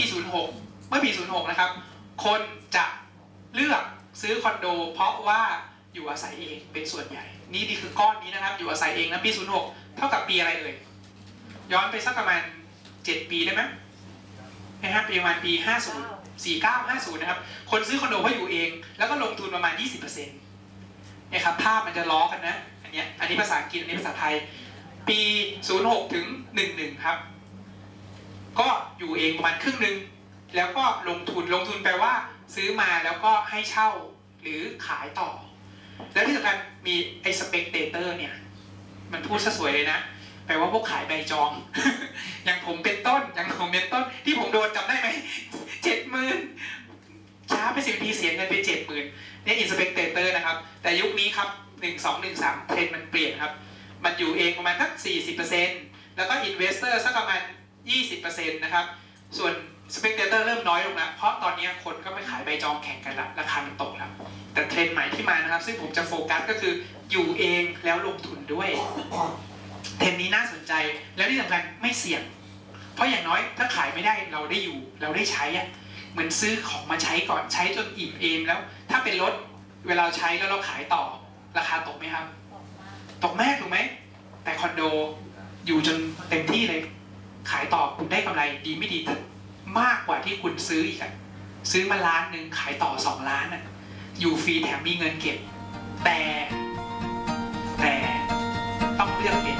ปี 06 เมื่อปี 06 นะครับ คนจะเลือกซื้อคอนโด เพราะว่าอยู่อาศัยเองเป็นส่วนใหญ่ นี่ดีคือก้อนนี้นะครับ อยู่อาศัยเองนะปี 06 เท่ากับปีอะไรเอ่ย ย้อนไปสักประมาณ 7 ปีได้ไหมนะฮะปีประมาณปี 50 49 50 นะครับ คนซื้อคอนโดเพราะอยู่เอง แล้วก็ลงทุนประมาณ 20%เนี่ยครับภาพมันจะล้อกันนะ อันเนี้ย อันนี้ภาษาอังกฤษ อันนี้ภาษาไทย ปี 06 ถึง 11 ครับ ก็อยู่เองประมาณครึ่งหนึ่งแล้วก็ลงทุนลงทุนแปลว่า ซื้อมาแล้วก็ให้เช่าหรือขายต่อ แล้วที่สำคัญมีไอ้สเปกเตเตอร์เนี่ยมันพูดซะสวยเลยนะแปลว่าพวกขายใบจอง อย่างผมเป็นต้นอย่างผมเป็นต้นที่ผมโดนจำได้ไหมเจ็ดหมื่นช้าไปสิบทีเสียเงินไปเจ็ดหมื่นเนี่ยอินสเปกเตอร์นะครับ แต่ยุคนี้ครับหนึ่งสองหนึ่งสามเทรนมันเปลี่ยนครับ มันอยู่เองประมาณสักสี่สิบเปอร์เซ็นต์แล้วก็อินเวสเตอร์สักประมาณ ยี่สิบเปอร์เซ็นต์นะครับ ส่วนสเปกเตอร์เริ่มน้อยลงแล้ว เพราะตอนนี้คนก็ไม่ขายใบจองแข่งกันละราคามันตกแล้ว แต่เทรนด์ใหม่ที่มานะครับ ซึ่งผมจะโฟกัสก็คืออยู่เองแล้วลงทุนด้วย เทรนด์นี้น่าสนใจแล้วที่สำคัญไม่เสี่ยง เพราะอย่างน้อยถ้าขายไม่ได้เราได้อยู่เราได้ใช้อะเหมือนซื้อของมาใช้ก่อนใช้จนอิ่มเอมแล้ว ถ้าเป็นรถเวลาใช้แล้วเราขายต่อราคาตกไหมครับ ตกแม่ถูกไหมแต่คอนโดอยู่จนเต็มที่เลย ขายต่อคุณได้กำไรดีไม่ดีมากกว่าที่คุณซื้ออีกอะซื้อมาล้านหนึ่งขายต่อสองล้านอะอยู่ฟรีแถมมีเงินเก็บ แต่ แต่ต้องเลือกเอง